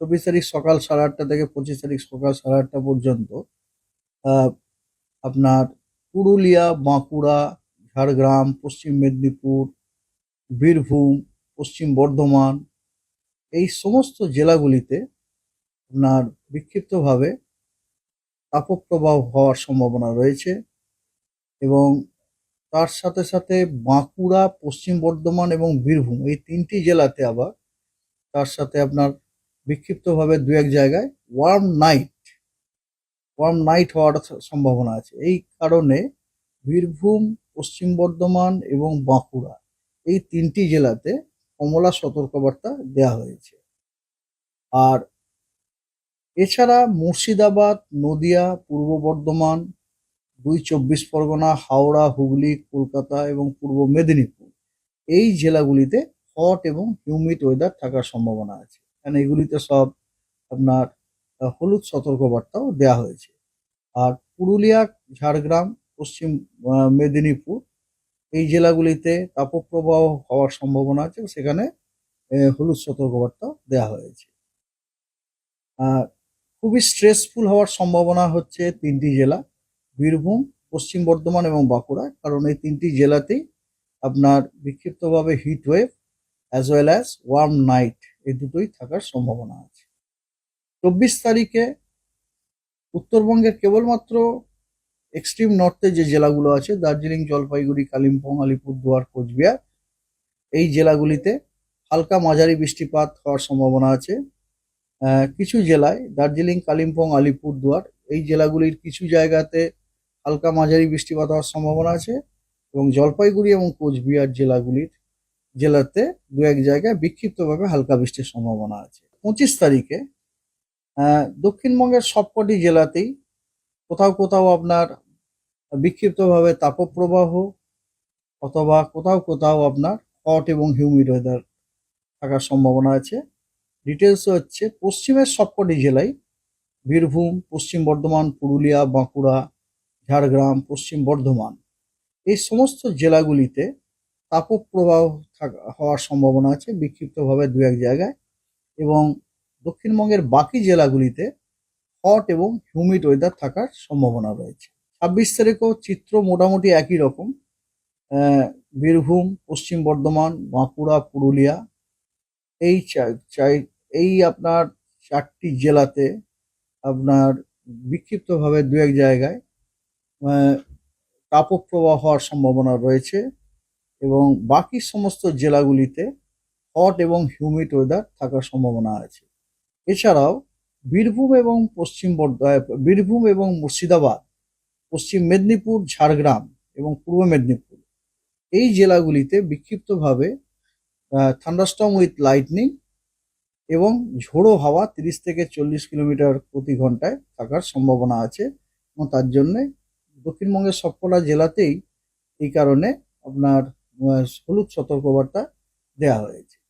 চব্বিশ তারিখ সকাল সাড়ে আটটা থেকে পঁচিশ তারিখ সকাল সাড়ে আটটা পর্যন্ত আপনার পুরুলিয়া, বাঁকুড়া, ঝাড়গ্রাম, পশ্চিম মেদিনীপুর, বীরভূম, পশ্চিম বর্ধমান, এই সমস্ত জেলাগুলিতে আপনার বিক্ষিপ্তভাবে তাপপ্রবাহ হওয়ার সম্ভাবনা রয়েছে এবং তার সাথে সাথে বাঁকুড়া, পশ্চিম বর্ধমান এবং বীরভূম এই তিনটি জেলাতে আবার তার সাথে আপনার বিক্ষিপ্তভাবে দু এক জায়গায় ওয়ার্ম নাইট ওয়ার্ম নাইট হওয়ার সম্ভাবনা আছে। এই কারণে বীরভূম, পশ্চিম বর্ধমান এবং বাঁকুড়া এই তিনটি জেলাতে কমলা সতর্কবার্তা দেওয়া হয়েছে। আর এছাড়া মুর্শিদাবাদ, নদিয়া, পূর্ব বর্ধমান, দুই চব্বিশ পরগনা, হাওড়া, হুগলি, কলকাতা এবং পূর্ব মেদিনীপুর এই জেলাগুলিতে হট এবং হিউমিড ওয়েদার থাকার সম্ভাবনা আছে। কারণ এগুলিতে সব আপনার হলুদ সতর্কবার্তাও দেওয়া হয়েছে। আর পুরুলিয়া, ঝাড়গ্রাম, পশ্চিম মেদিনীপুর এই জেলাগুলিতে তাপপ্রবাহ হওয়ার সম্ভাবনা আছে। সেখানে হলুদ সতর্কবার্তা দেওয়া হয়েছে। আর খুবই স্ট্রেসফুল হওয়ার সম্ভাবনা হচ্ছে তিনটি জেলা, বীরভূম, পশ্চিম বর্ধমান এবং বাঁকুড়া। কারণ এই তিনটি জেলাতেই আপনার বিক্ষিপ্তভাবে heat wave as well as warm night এই দুটোই থাকার সম্ভাবনা আছে। চব্বিশ তারিখে উত্তরবঙ্গের কেবলমাত্র এক্সট্রিম নর্থে যে জেলাগুলো আছে, দার্জিলিং, জলপাইগুড়ি, কালিম্পং, আলিপুরদুয়ার, কোচবিহার, এই জেলাগুলিতে হালকা মাঝারি বৃষ্টিপাত হওয়ার সম্ভাবনা আছে। কিছু জেলায় দার্জিলিং, কালিম্পং, আলিপুরদুয়ার, এই জেলাগুলির কিছু জায়গাতে হালকা মাঝারি বৃষ্টিপাত হওয়ার সম্ভাবনা আছে এবং জলপাইগুড়ি এবং কোচবিহার জেলাগুলির জেলাতে দু এক জায়গায় বিক্ষিপ্তভাবে হালকা বৃষ্টির সম্ভাবনা আছে। পঁচিশ তারিখে দক্ষিণবঙ্গের সবকটি জেলাতেই কোথাও কোথাও আপনার বিক্ষিপ্তভাবে তাপপ্রবাহ অথবা কোথাও কোথাও আপনার হট এবং হিউমিড ওয়েদার থাকার সম্ভাবনা আছে। ডিটেলস হচ্ছে পশ্চিমের সবকটি জেলায় বীরভূম, পশ্চিম বর্ধমান, পুরুলিয়া, বাঁকুড়া, ঝাড়গ্রাম, পশ্চিম বর্ধমান। এই সমস্ত জেলাগুলিতে তাপপ্রবাহ হওয়ার সম্ভাবনা আছে বিক্ষিপ্তভাবে দু এক জায়গায়। এবং দক্ষিণবঙ্গের বাকি জেলাগুলিতে হট এবং হিউমিড ওয়েদার থাকার সম্ভাবনা রয়েছে। ছাব্বিশ তারিখও চিত্র মোটামুটি একই রকম। বীরভূম, পশ্চিম বর্ধমান, বাঁকুড়া, পুরুলিয়া, এই চাই- এই আপনার চারটি জেলাতে আপনার বিক্ষিপ্তভাবে দু এক জায়গায় তাপপ্রবাহ হওয়ার সম্ভাবনা রয়েছে। এবং বাকি সমস্ত জেলাগুলিতে হট এবং হিউমিড ওয়েদার থাকার সম্ভাবনা আছে। এছাড়াও বীরভূম এবং পশ্চিম বীরভূম এবং মুর্শিদাবাদ, পশ্চিম মেদিনীপুর, ঝাড়গ্রাম এবং পূর্ব মেদিনীপুর। এই জেলাগুলিতে বিক্ষিপ্তভাবে থান্ডারস্টর্ম উইথ লাইটনিং এবং ঝোড়ো হাওয়া তিরিশ থেকে চল্লিশ কিলোমিটার প্রতি ঘন্টায় থাকার সম্ভাবনা আছে এবং তার জন্যে দক্ষিণবঙ্গের সবকটা জেলাতেই এই কারণে আপনার হলুদ সতর্কবার্তা দেওয়া হয়েছে।